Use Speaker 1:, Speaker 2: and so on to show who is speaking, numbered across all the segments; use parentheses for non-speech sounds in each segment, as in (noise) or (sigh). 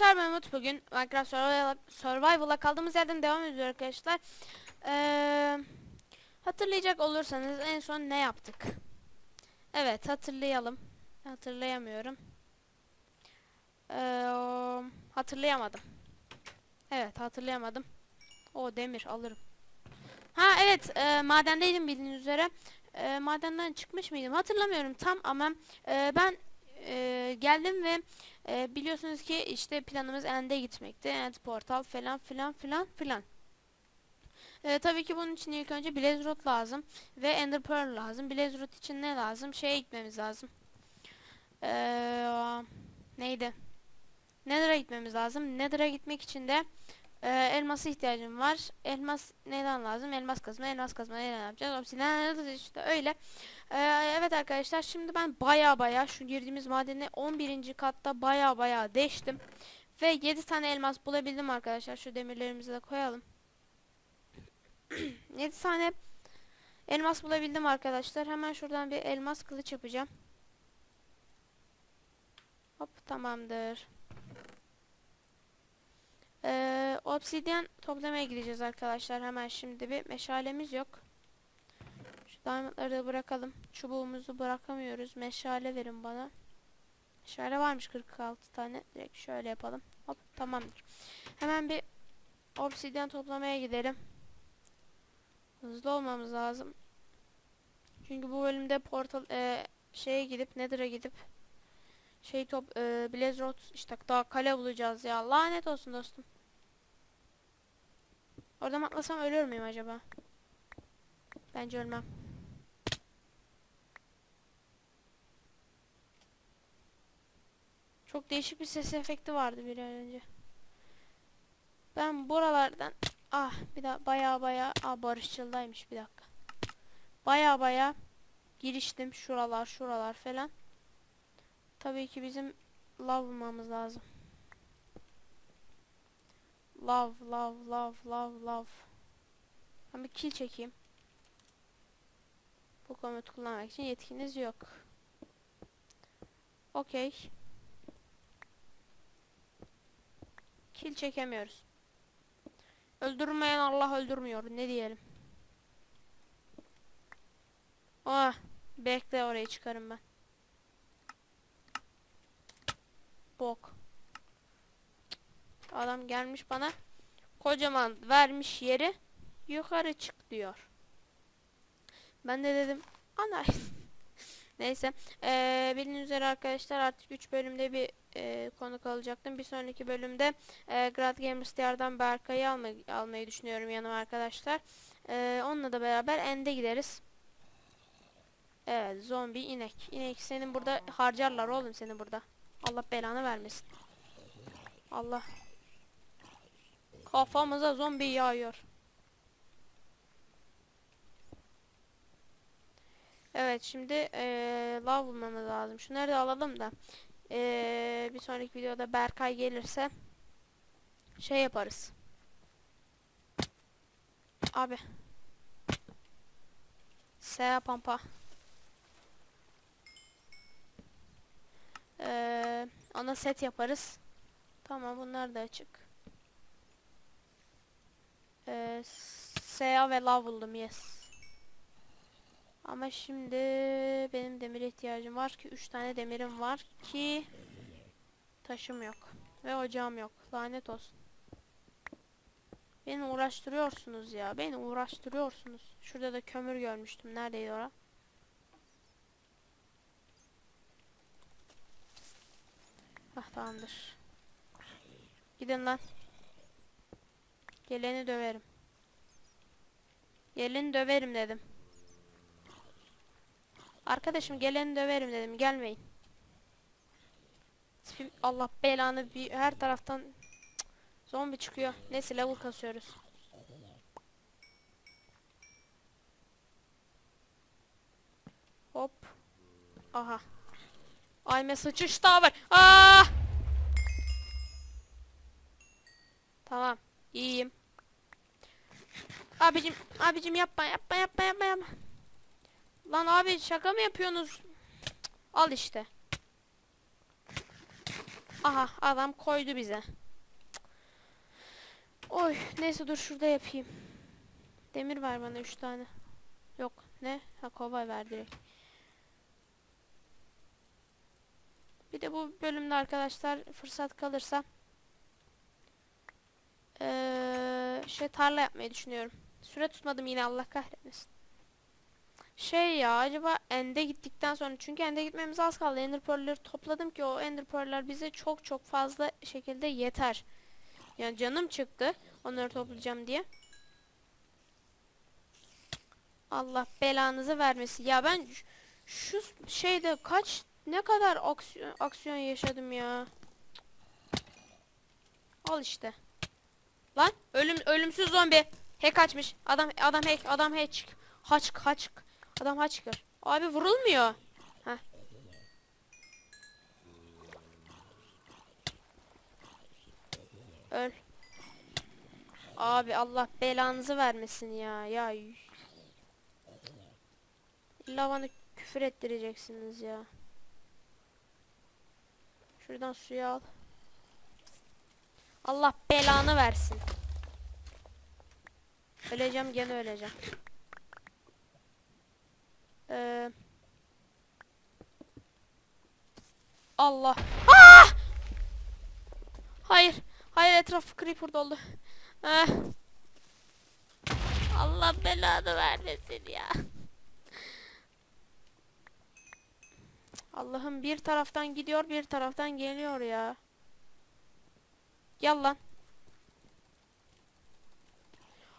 Speaker 1: arkadaşlar ben Umut bugün Minecraft Survival- Survival'a kaldığımız yerden devam ediyoruz arkadaşlar. Ee, hatırlayacak olursanız en son ne yaptık? Evet hatırlayalım. Hatırlayamıyorum. Ee, hatırlayamadım. Evet hatırlayamadım. O demir alırım. Ha evet e, madendeydim bildiğiniz üzere. E, madenden çıkmış mıydım hatırlamıyorum tam ama e, ben e, geldim ve e, biliyorsunuz ki işte planımız End'e gitmekti. End portal falan filan filan filan. E, tabii ki bunun için ilk önce Blaze Rod lazım ve Ender Pearl lazım. Blaze Rod için ne lazım? Şeye gitmemiz lazım. E, neydi? Nether'a gitmemiz lazım. Nether'a gitmek için de e, elması ihtiyacım var. Elmas neden lazım? Elmas kazma, elmas kazma neden yapacağız? Obsidian işte öyle. Ee, evet arkadaşlar şimdi ben baya baya şu girdiğimiz madeni 11. katta baya baya deştim. Ve 7 tane elmas bulabildim arkadaşlar. Şu demirlerimizi de koyalım. (clears throat) 7 tane elmas bulabildim arkadaşlar. Hemen şuradan bir elmas kılıç yapacağım. Hop tamamdır. Ee, obsidyen toplamaya gideceğiz arkadaşlar. Hemen şimdi bir meşalemiz yok. Şu diamondları da bırakalım. Çubuğumuzu bırakamıyoruz. Meşale verin bana. Meşale varmış 46 tane. Direkt şöyle yapalım. Hop tamamdır. Hemen bir obsidyen toplamaya gidelim. Hızlı olmamız lazım. Çünkü bu bölümde portal e, şeye gidip Nether'a gidip şey top e, Blaze işte daha kale bulacağız ya. Lanet olsun dostum. Oradan atlasam ölür müyüm acaba? Bence ölmem. Çok değişik bir ses efekti vardı bir önce. Ben buralardan ah bir daha baya baya ah barışçıldaymış bir dakika. Baya baya giriştim şuralar şuralar falan. Tabii ki bizim lav bulmamız lazım. Love, love, love, love, love. Ben bir kill çekeyim. Bu komutu kullanmak için yetkiniz yok. Okey. Kill çekemiyoruz. Öldürmeyen Allah öldürmüyor. Ne diyelim. Ah, bekle oraya çıkarım ben. Bok. Adam gelmiş bana kocaman vermiş yeri yukarı çık diyor. Ben de dedim ana (laughs) neyse ee, bildiğiniz üzere arkadaşlar artık 3 bölümde bir e, konuk alacaktım. Bir sonraki bölümde e, Grad Gamers Diyar'dan Berkay'ı alma, almayı düşünüyorum yanıma arkadaşlar. E, onunla da beraber End'e gideriz. Evet zombi inek. İnek senin burada harcarlar oğlum seni burada. Allah belanı vermesin. Allah. Kafamıza zombi yağıyor. Evet şimdi ee, lav bulmamız lazım. Şunları da alalım da ee, bir sonraki videoda Berkay gelirse şey yaparız. Abi. Seya pampa. Ee, ona set yaparız. Tamam bunlar da açık. Ee, Seya ve lav buldum yes. Ama şimdi benim demire ihtiyacım var ki 3 tane demirim var ki taşım yok ve ocağım yok. Lanet olsun. Beni uğraştırıyorsunuz ya. Beni uğraştırıyorsunuz. Şurada da kömür görmüştüm. Neredeydi ora? Ah tamamdır. Gidin lan. Geleni döverim. Geleni döverim dedim. Arkadaşım geleni döverim dedim. Gelmeyin. Allah belanı bir her taraftan Cık, zombi çıkıyor. Neyse level kasıyoruz. Hop. Aha. Ayme sıçış daha var. Aa! Tamam. İyiyim. Abicim, abicim yapma, yapma, yapma, yapma, yapma. Lan abi şaka mı yapıyorsunuz? Al işte. Aha adam koydu bize. Oy neyse dur şurada yapayım. Demir ver bana 3 tane. Yok ne? Ha kova ver direkt. Bir de bu bölümde arkadaşlar fırsat kalırsa eee, şey tarla yapmayı düşünüyorum. Süre tutmadım yine Allah kahretmesin. Şey ya acaba End'e gittikten sonra çünkü End'e gitmemiz az kaldı. Ender Pearl'leri topladım ki o Ender Pearl'ler bize çok çok fazla şekilde yeter. Yani canım çıktı onları toplayacağım diye. Allah belanızı vermesin. Ya ben şu şeyde kaç ne kadar aksiyon, aksiyon yaşadım ya. Al işte. Lan ölüm ölümsüz zombi. Hack açmış. Adam adam hack adam hack. Haç haç. Adam haçkır. Abi vurulmuyor. Heh. Öl. Abi Allah belanızı vermesin ya. Ya. bana küfür ettireceksiniz ya. Şuradan suyu al. Allah belanı versin. Öleceğim gene öleceğim. Ee, Allah. Ah! Hayır. Hayır etrafı creeper doldu. Eh. Allah belanı vermesin ya. Allah'ım bir taraftan gidiyor bir taraftan geliyor ya. Gel lan.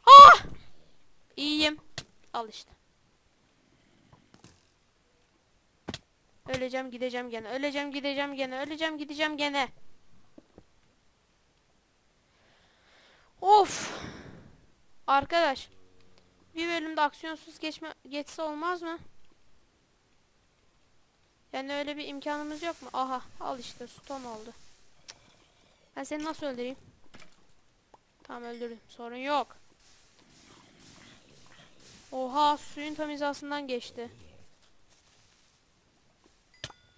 Speaker 1: Ah! İyiyim. Al işte. Öleceğim gideceğim gene. Öleceğim gideceğim gene. Öleceğim gideceğim gene. Of. Arkadaş. Bir bölümde aksiyonsuz geçme geçse olmaz mı? Yani öyle bir imkanımız yok mu? Aha al işte stone oldu. Ben seni nasıl öldüreyim? Tamam öldürdüm. Sorun yok. Oha suyun tam hizasından geçti.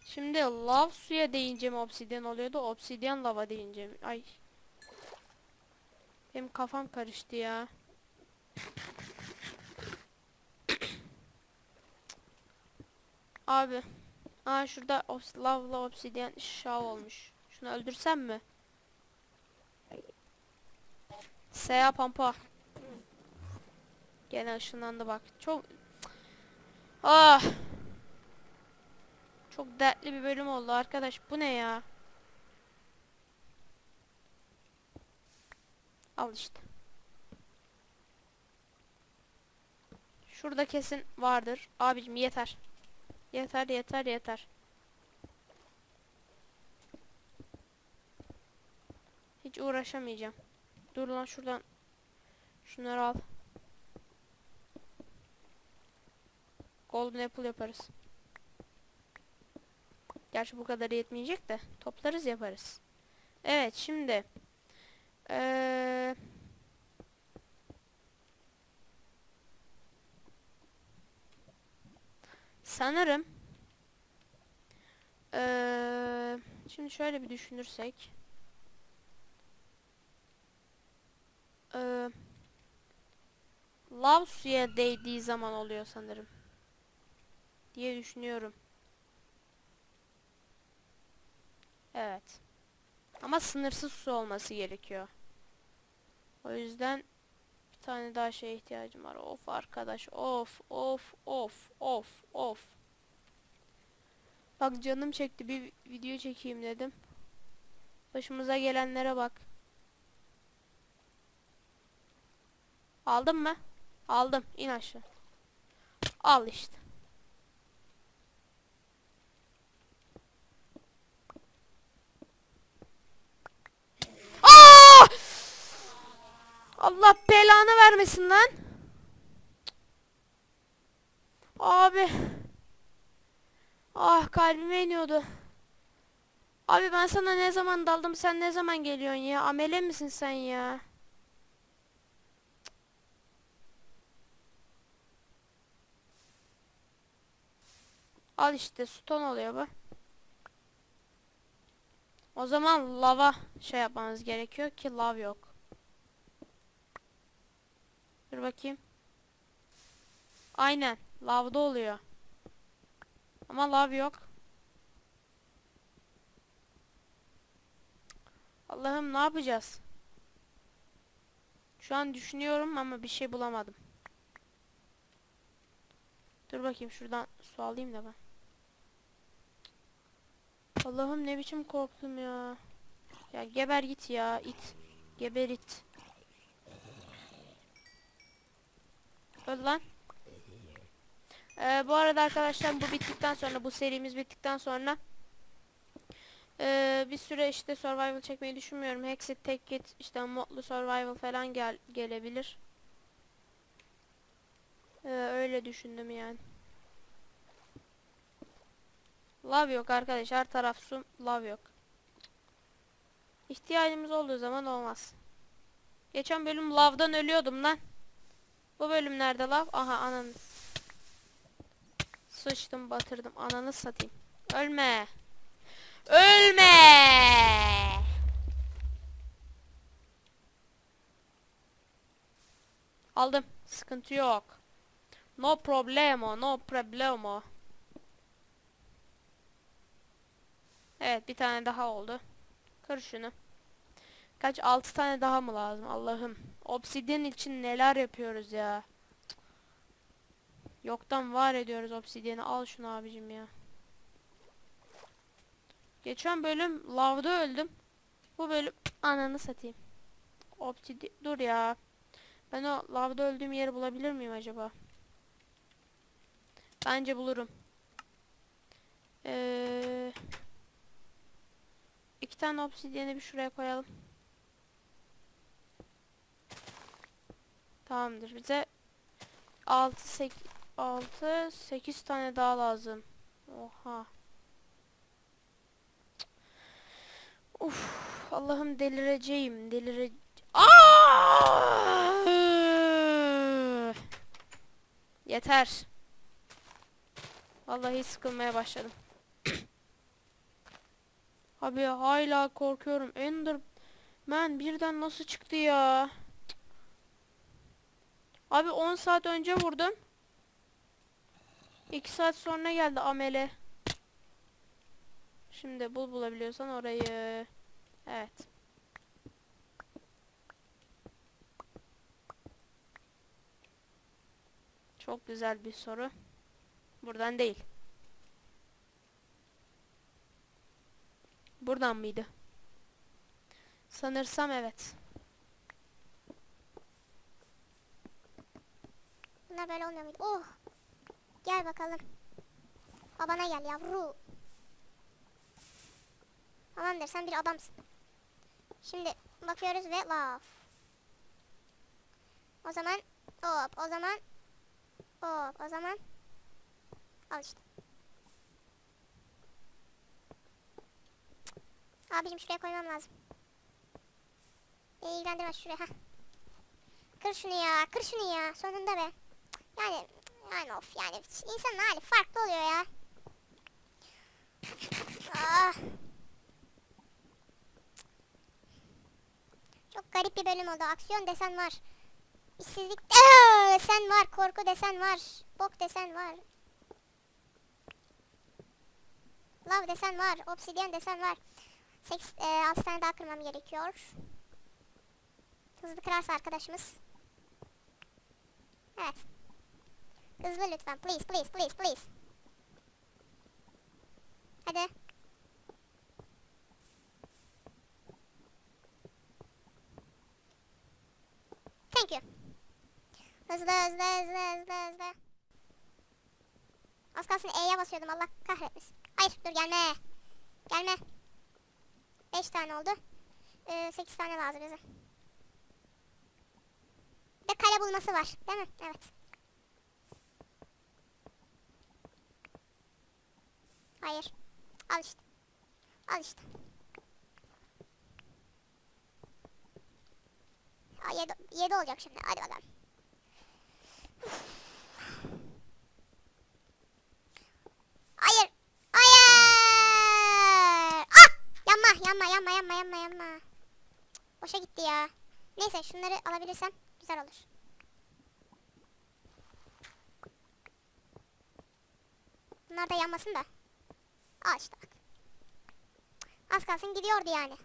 Speaker 1: Şimdi lav suya deyince mi obsidyen oluyordu? Obsidyen lava deyince mi? Ay. Benim kafam karıştı ya. Abi. Aa şurada obs lavla obsidyen şav olmuş. Şunu öldürsem mi? Seya pampa. Gene ışınlandı bak. Çok Ah. Çok dertli bir bölüm oldu arkadaş. Bu ne ya? Al işte. Şurada kesin vardır. Abicim yeter. Yeter yeter yeter. Hiç uğraşamayacağım. Dur lan şuradan. Şunları al. Golden apple yaparız. Gerçi bu kadar yetmeyecek de toplarız yaparız. Evet şimdi eee sanırım eee şimdi şöyle bir düşünürsek eee lav suya değdiği zaman oluyor sanırım diye düşünüyorum. Evet. Ama sınırsız su olması gerekiyor. O yüzden tane daha şeye ihtiyacım var. Of arkadaş. Of of of of of. Bak canım çekti. Bir video çekeyim dedim. Başımıza gelenlere bak. Aldın mı? Aldım. İn aşağı. Al işte. Aa! Allah belanı vermesin lan. Abi. Ah kalbime iniyordu. Abi ben sana ne zaman daldım sen ne zaman geliyorsun ya? Amele misin sen ya? Al işte stone oluyor bu. O zaman lava şey yapmamız gerekiyor ki lav yok. Dur bakayım. Aynen. Lavda oluyor. Ama lav yok. Allah'ım ne yapacağız? Şu an düşünüyorum ama bir şey bulamadım. Dur bakayım şuradan su alayım da ben. Allah'ım ne biçim korktum ya. Ya geber git ya it. Geber it. Öl lan. Ee, bu arada arkadaşlar bu bittikten sonra bu serimiz bittikten sonra ee, bir süre işte survival çekmeyi düşünmüyorum. Hexit, Tek Git, işte modlu survival falan gel gelebilir. Ee, öyle düşündüm yani. Lav yok arkadaş. Her taraf su. Lav yok. İhtiyacımız olduğu zaman olmaz. Geçen bölüm lavdan ölüyordum lan. Bu bölüm nerede lav? Aha ananı. Sıçtım batırdım. Ananı satayım. Ölme. Ölme. Aldım. Sıkıntı yok. No problemo. No problemo. Evet bir tane daha oldu. Kır şunu. Kaç? Altı tane daha mı lazım? Allah'ım. Obsidian için neler yapıyoruz ya. Yoktan var ediyoruz obsidianı. Al şunu abicim ya. Geçen bölüm lavda öldüm. Bu bölüm (tsk) ananı satayım. Obsidi dur ya. Ben o lavda öldüğüm yeri bulabilir miyim acaba? Bence bulurum. Eee İki tane obsidyeni bir şuraya koyalım. Tamamdır. Bize 6 8 6 8 tane daha lazım. Oha. Uf, Allah'ım delireceğim. Delire Aa! Yeter. Vallahi sıkılmaya başladım. Abi hala korkuyorum. Enderman birden nasıl çıktı ya? Abi 10 saat önce vurdum. 2 saat sonra geldi amele. Şimdi bul bulabiliyorsan orayı. Evet. Çok güzel bir soru. Buradan değil. Buradan mıydı? Sanırsam evet.
Speaker 2: Bunlar böyle olmuyor muydu? Oh. Gel bakalım. Babana gel yavru. Tamamdır sen bir adamsın. Şimdi bakıyoruz ve laf. O zaman hop o zaman hop o zaman al işte. Abicim şuraya koymam lazım. Beni ilgilendirmez şuraya. Heh. Kır şunu ya. Kır şunu ya. Sonunda be. Yani yani of yani insanın hali farklı oluyor ya. Ah. Çok garip bir bölüm oldu. Aksiyon desen var. İşsizlik Aa, desen var. Korku desen var. Bok desen var. Love desen var. Obsidian desen var. 8 e, 6 tane daha kırmam gerekiyor. Hızlı kırarsa arkadaşımız. Evet. Hızlı lütfen. Please, please, please, please. Hadi. Thank you. Hızlı, hızlı, hızlı, hızlı, hızlı. Az kalsın E'ye basıyordum. Allah kahretmesin. Hayır, dur gelme. Gelme. 5 tane oldu. Ee, 8 tane lazım bize. Bir de kale bulması var. Değil mi? Evet. Hayır. Al işte. Al işte. Aa, 7, 7 olacak şimdi. Hadi bakalım. Hayır. Hayır. Ah! Yanma, yanma yanma yanma yanma yanma. Boşa gitti ya. Neyse şunları alabilirsem güzel olur. Bunlar da yanmasın da. Bak. Az kalsın gidiyordu yani.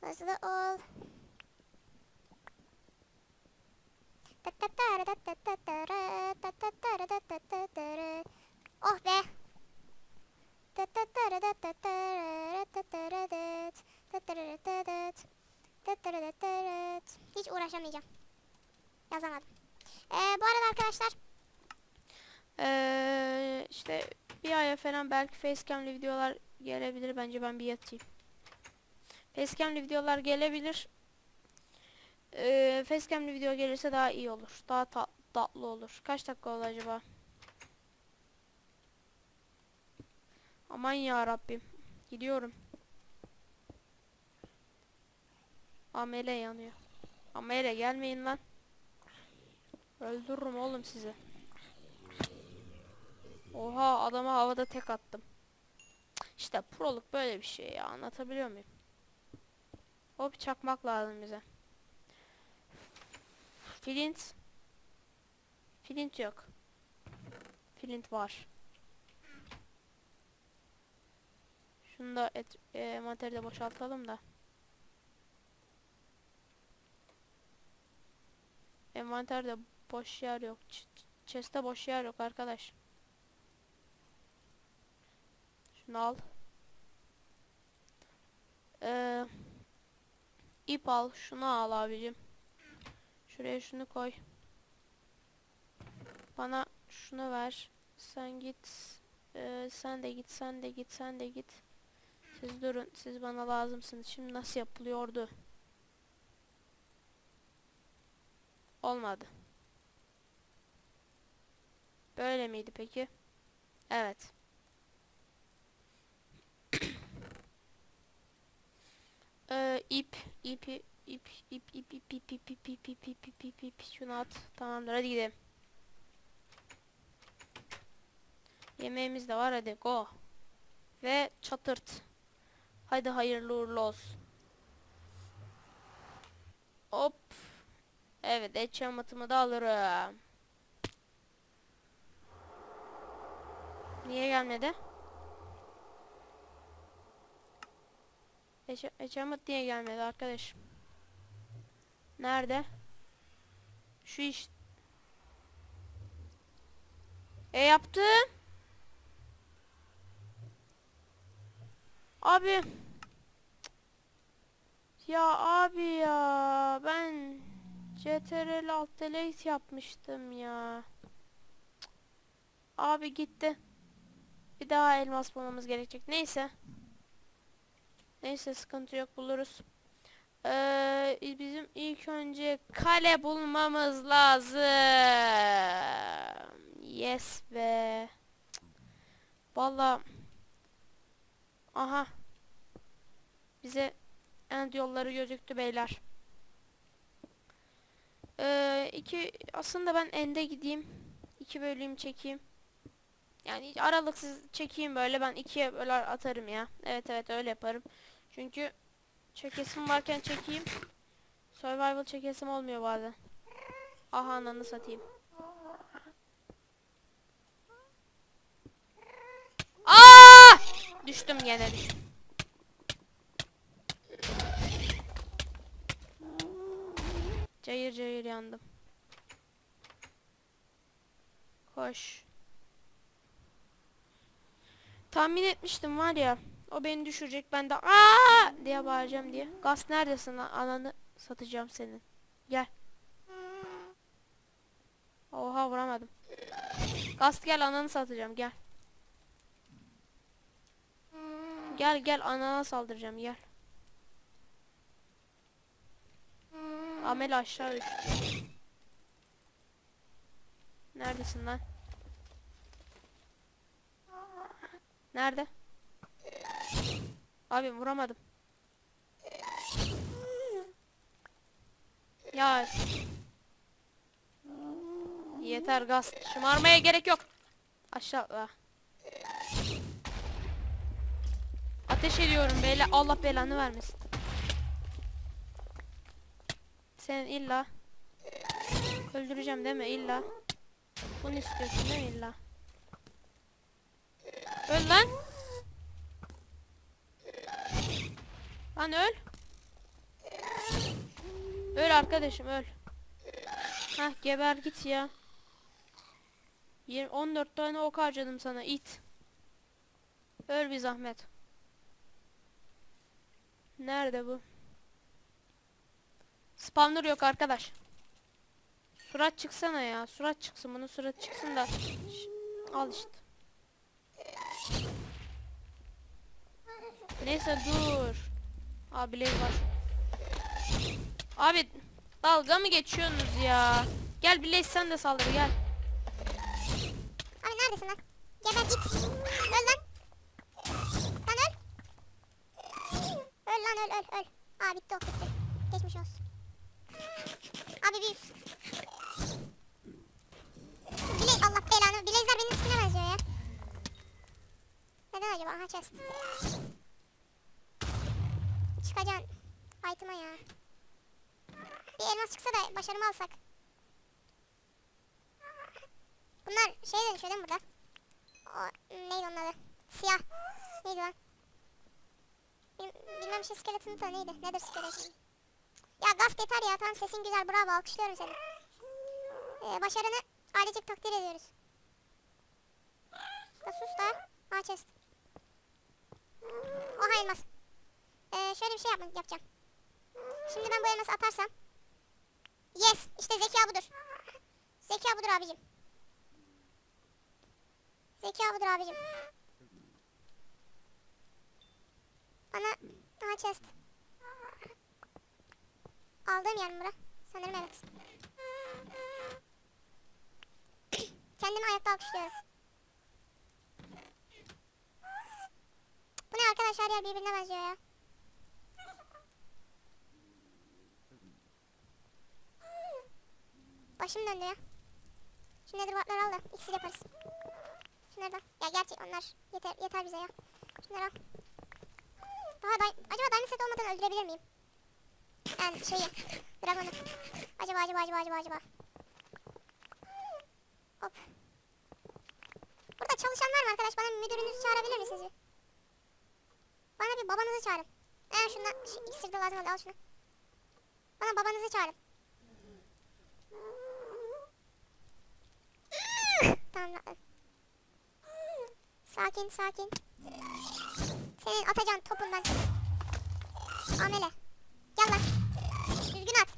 Speaker 2: Hızlı ol. Oh be. Hiç uğraşamayacağım. Yazamadım. Ee, bu arada arkadaşlar
Speaker 1: Ee, işte bir aya falan belki facecam'li videolar gelebilir. Bence ben bir yatayım. Facecam'li videolar gelebilir. Ee, facecam'li video gelirse daha iyi olur. Daha ta- tatlı olur. Kaç dakika oldu acaba? Aman ya Rabbim. Gidiyorum. Amele yanıyor. Amele gelmeyin lan. Öldürürüm oğlum sizi. Oha adama havada tek attım. İşte proluk böyle bir şey ya anlatabiliyor muyum? Hop çakmak lazım bize. Flint. Flint yok. Flint var. Şunu da et, e, materyali boşaltalım da. Envanterde boş yer yok. Ç- Chest'te boş yer yok arkadaş. Şunu al. Ee, ip al. Şunu al abicim. Şuraya şunu koy. Bana şunu ver. Sen git. Ee, sen de git. Sen de git. Sen de git. Siz durun. Siz bana lazımsınız. Şimdi nasıl yapılıyordu? Olmadı. Böyle miydi peki? Evet. Ee, ip, ipi, ip, ip, ip, ip, ip, ip, ip, ip, ip, ip, ip, ip, ip, şunu at. Tamamdır, hadi gidelim. Yemeğimiz de var, hadi go. Ve çatırt. Hadi hayırlı uğurlu olsun. Hop. Evet, eşyamatımı da alırım. Niye gelmedi? Eşemat niye gelmedi arkadaş? Nerede? Şu iş. E yaptım. Abi. Ya abi ya ben CTRL alt delete yapmıştım ya. Abi gitti. Bir daha elmas bulmamız gerekecek. Neyse. Neyse sıkıntı yok buluruz. Ee, bizim ilk önce kale bulmamız lazım. Yes be. Valla. Aha. Bize end yolları gözüktü beyler. Ee, iki aslında ben ende gideyim. İki bölüm çekeyim. Yani aralıksız çekeyim böyle ben ikiye böler atarım ya. Evet evet öyle yaparım. Çünkü çekesim varken çekeyim. Survival çekesim olmuyor bazen. Aha ananı satayım. Aa! Düştüm gene düştüm. Cayır cayır yandım. Koş. Tahmin etmiştim var ya. O beni düşürecek ben de aa diye bağıracağım diye. Gaz neredesin? Ananı satacağım senin. Gel. Oha vuramadım. Gaz gel ananı satacağım gel. Gel gel anana saldıracağım gel. Amel aşağı düştü. Neredesin lan? Nerede? Abi vuramadım. Ya. Yeter gaz. Şımarmaya gerek yok. Aşağı. Ateş ediyorum beyler. Allah belanı vermesin. Sen illa öldüreceğim değil mi illa? Bunu istiyorsun değil mi illa? Öl lan. Lan öl. Öl arkadaşım öl. Hah geber git ya. 20, 14 tane ok harcadım sana it. Öl bir zahmet. Nerede bu? Spawner yok arkadaş. Surat çıksana ya. Surat çıksın. Bunun surat çıksın da. Ş- Al işte. Neyse dur. Abi Blaze var. Abi dalga mı geçiyorsunuz ya? Gel Blaze sen de saldır gel.
Speaker 2: Abi neredesin lan? Geber git. Öl lan. Lan öl. Öl lan öl öl öl. Aa bitti o bitti. Geçmiş olsun. Abi bir... Biley Allah belanı. Bilezler benim skin'e benziyor ya. Neden acaba? Aha chest. Çıkacaksın. Item'a ya. Bir elmas çıksa da başarımı alsak. Bunlar şey dönüşüyor değil mi burada? O neydi onun adı? Siyah. Neydi lan? Bil, bilmem şey skeleton da neydi? Nedir skeleton? Ya gaz yeter ya tamam sesin güzel bravo alkışlıyorum seni. Ee, başarını ailecek takdir ediyoruz. Da sus da. Ha chest. Oha elmas. Ee, şöyle bir şey yapmak yapacağım. Şimdi ben bu elması atarsam. Yes işte zeka budur. Zeka budur abicim. Zeka budur abicim. Bana aha chest. Aldığım yer mi bura? Sanırım evet. Kendimi ayakta alkışlıyorum. Bu ne arkadaşlar yer birbirine benziyor ya. Başım döndü ya. Şu netherboardları al da iksir yaparız. Şunları da. Ya gerçi onlar yeter, yeter bize ya. Şunları al. Daha day acaba diamond set olmadan öldürebilir miyim? Yani şeyi. Dragon'u. Acaba acaba acaba acaba acaba. Hop. Burada çalışan var mı arkadaş? Bana müdürünüzü çağırabilir misiniz? Bana bir babanızı çağırın. Ee şundan şu iksir de lazım oldu al şunu. Bana babanızı çağırın. Tamam. Sakin sakin. Senin atacağın topundan. Amele. Gel lan. Düzgün at.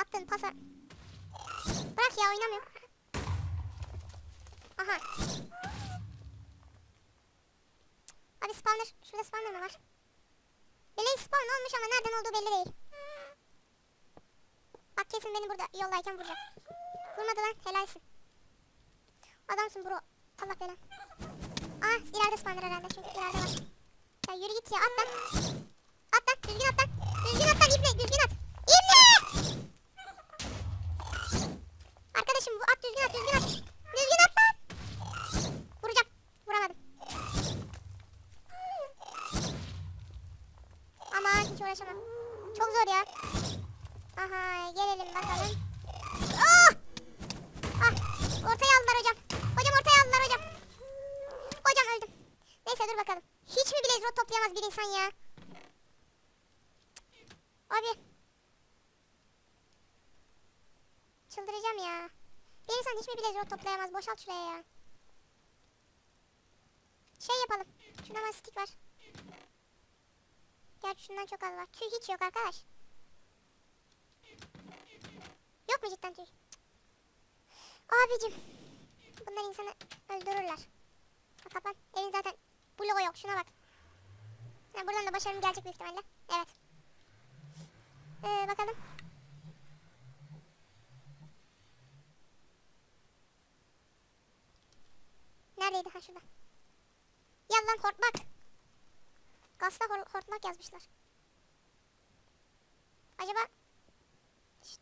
Speaker 2: Attın pasa. Bırak ya oynamıyorum. Aha. Abi spawner. Şurada spawner mı var? Blaze spawn olmuş ama nereden olduğu belli değil. Bak kesin beni burada yoldayken vuracak. Vurmadı lan helalsin. Adamsın bro. Allah belanı. Aa ileride spawner herhalde çünkü ileride var. Ya yürü git ya at lan. At lan düzgün at lan. Düzgün at lan ibne düzgün at. İbne! Arkadaşım bu at düzgün at düzgün at. Düzgün at lan. Vuracağım. Vuramadım. Aman hiç uğraşamam. Çok zor ya. Aha gelelim bakalım. Ah! Ah ortaya aldılar hocam. Hocam ortaya aldılar hocam. Hocam öldüm. Neyse dur bakalım. Hiç mi bile rot toplayamaz bir insan ya? Abi. Çıldıracağım ya. Bir insan hiç mi bile rot toplayamaz? Boşalt şuraya ya. Şey yapalım. Şuna bana stick var. Gerçi şundan çok az var. Tüy hiç yok arkadaş. Yok mu cidden tüy? Abicim. Bunlar insanı öldürürler. Kapan. Evin zaten bloğu yok. Şuna bak. Ha, buradan da başarım gelecek büyük ihtimalle. Evet. Ee, bakalım. Neredeydi? Ha şurada. Yalan hortmak. Gazda hor hortmak yazmışlar. Acaba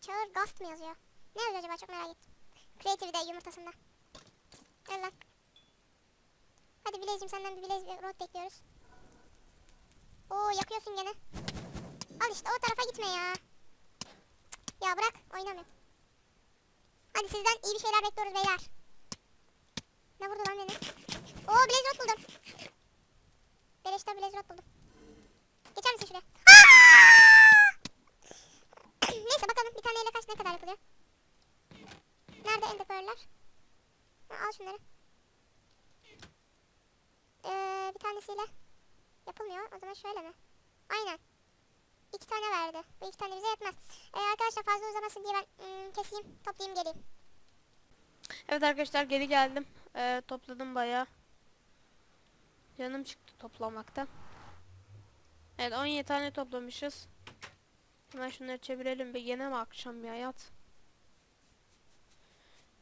Speaker 2: çağır gast mı yazıyor? Ne yazıyor acaba çok merak ettim. Creative'de yumurtasında. Gel lan. Hadi Bilez'cim senden bir bir rot bekliyoruz. Oo yakıyorsun gene. Al işte o tarafa gitme ya. Ya bırak oynamıyorum. Hadi sizden iyi bir şeyler bekliyoruz beyler. Ne vurdu lan beni? Oo blaze rod buldum. Beleşten blaze rod buldum. Geçer misin şuraya? Neyse bakalım bir taneyle kaç ne kadar yapılıyor. Nerede ender pearl'ler? Al şunları. Ee, bir tanesiyle yapılmıyor. O zaman şöyle mi? Aynen. İki tane verdi. Bu iki tane bize yetmez. Ee, arkadaşlar fazla uzamasın diye ben ım, keseyim, toplayayım geleyim.
Speaker 1: Evet arkadaşlar geri geldim. Ee, topladım bayağı. Canım çıktı toplamaktan. Evet 17 tane toplamışız. Hemen şunları çevirelim. Bir gene mi akşam ya yat.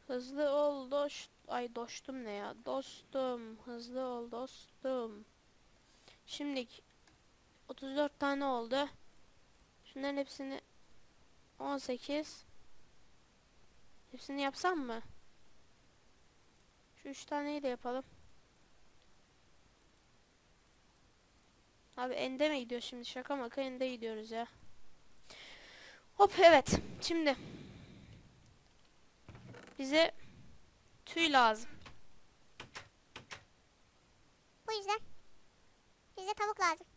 Speaker 1: Hızlı ol dost. Ay dostum ne ya? Dostum. Hızlı ol dostum. Şimdilik 34 tane oldu. Şunların hepsini 18 Hepsini yapsam mı? Şu üç taneyi de yapalım. Abi ende mi gidiyor şimdi? Şaka maka ende gidiyoruz ya. Hop evet. Şimdi. Bize tüy lazım.
Speaker 2: Bu yüzden bize tavuk lazım.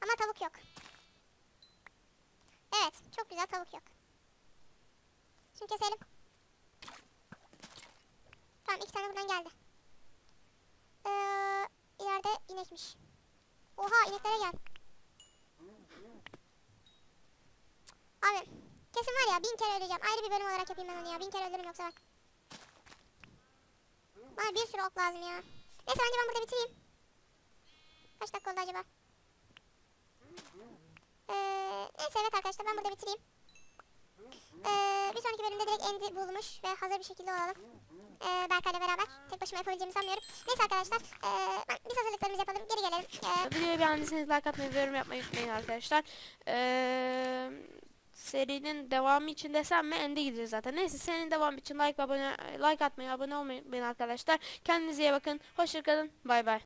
Speaker 2: Ama tavuk yok. Evet, çok güzel tavuk yok. Şimdi keselim. Tamam iki tane buradan geldi. Ee, ileride inekmiş. Oha ineklere gel. Abi kesin var ya bin kere öleceğim. Ayrı bir bölüm olarak yapayım ben onu ya. Bin kere ölürüm yoksa bak. Bana bir sürü ok lazım ya. Neyse bence ben burada bitireyim. Kaç dakika oldu acaba? Ee, neyse evet arkadaşlar ben burada bitireyim. Ee, bir sonraki bölümde direkt Endi bulmuş ve hazır bir şekilde olalım. Ee, Berkay'la beraber. Tek başıma yapabileceğimi sanmıyorum. Neyse arkadaşlar ben- biz hazırlıklarımızı yapalım. Geri gelelim. Ee,
Speaker 1: Videoyu beğendiyseniz like atmayı ve yorum yapmayı unutmayın arkadaşlar. Ee, serinin devamı için desem mi ende gideceğiz zaten. Neyse serinin devamı için like abone like atmayı abone olmayı unutmayın arkadaşlar. Kendinize iyi bakın. Hoşçakalın. Bay bay.